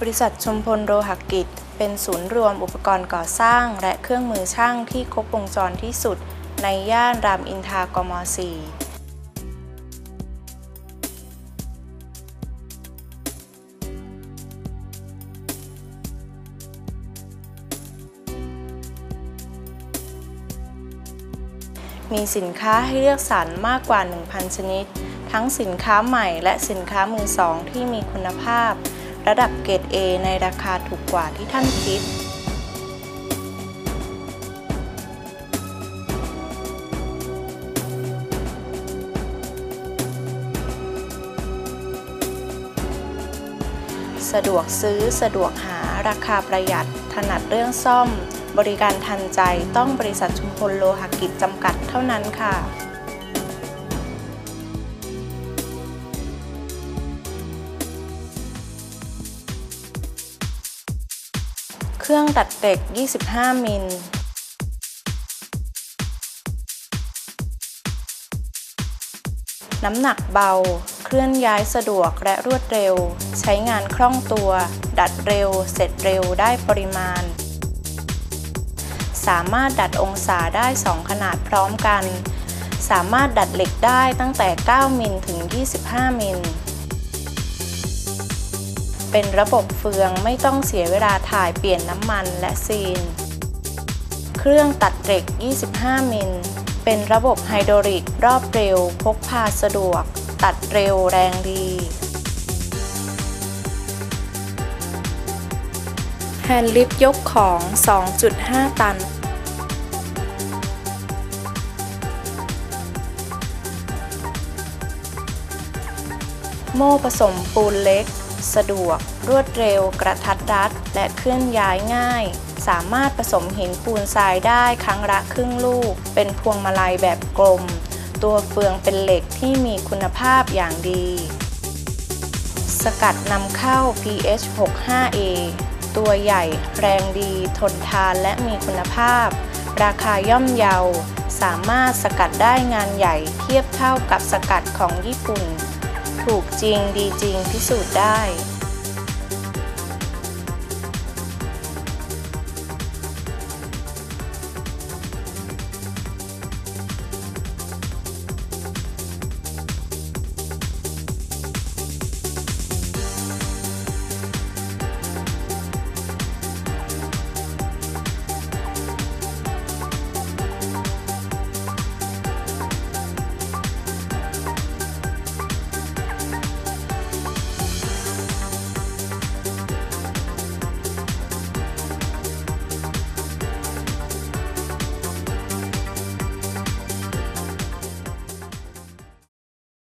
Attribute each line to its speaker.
Speaker 1: บริษัทชุมพลโลหกิจ เป็นศูนย์รวมอุปกรณ์ก่อสร้าง และเครื่องมือช่างที่ครบวงจรที่สุด ในย่านรามอินทรากม 4มีสินค้าให้เลือกสรรมากกว่า 1,000 ชนิด ทั้งสินค้าใหม่และสินค้ามือสองที่มีคุณภาพ ระดับเกรด A ในราคาถูกกว่าที่ท่านคิด สะดวกซื้อสะดวกหาราคาประหยัด ถนัดเรื่องซ่อม บริการทันใจต้องบริษัทชุมพลโลหกิจจำกัดเท่านั้นค่ะ เครื่องตัดเหล็ก 25 มิลน้ำหนักเบา เคลื่อนย้ายสะดวกและรวดเร็ว ใช้งานคล่องตัว ดัดเร็ว เสร็จเร็วได้ปริมาณ สามารถดัดองศาได้ 2 ขนาดพร้อมกัน สามารถดัดเหล็กได้ตั้งแต่ 9 มิลถึง 25 มิล เป็นระบบเฟืองไม่ต้องเสียเวลาถ่ายเปลี่ยนน้ำมันและซีน เครื่องตัดเหล็ก 25 มิล เป็นระบบไฮดรอลิกรอบเร็ว พกพาสะดวก ตัดเร็วแรงดี แฮนด์ลิฟต์ยกของ 2.5 ตันโม่ผสมปูนเล็ก สะดวก รวดเร็ว กระทัดรัด และเคลื่อนย้ายง่าย สามารถผสมหินปูนทรายได้ครั้งละครึ่งลูก เป็นพวงมาลัยแบบกลม ตัวเฟืองเป็นเหล็กที่มีคุณภาพอย่างดี สกัดนำเข้า pH 65A ตัวใหญ่ แรงดี ทนทานและมีคุณภาพ ราคาย่อมเยา สามารถสกัดได้งานใหญ่เทียบเท่ากับสกัดของญี่ปุ่น ถูกจริงดีจริงพิสูจน์ได้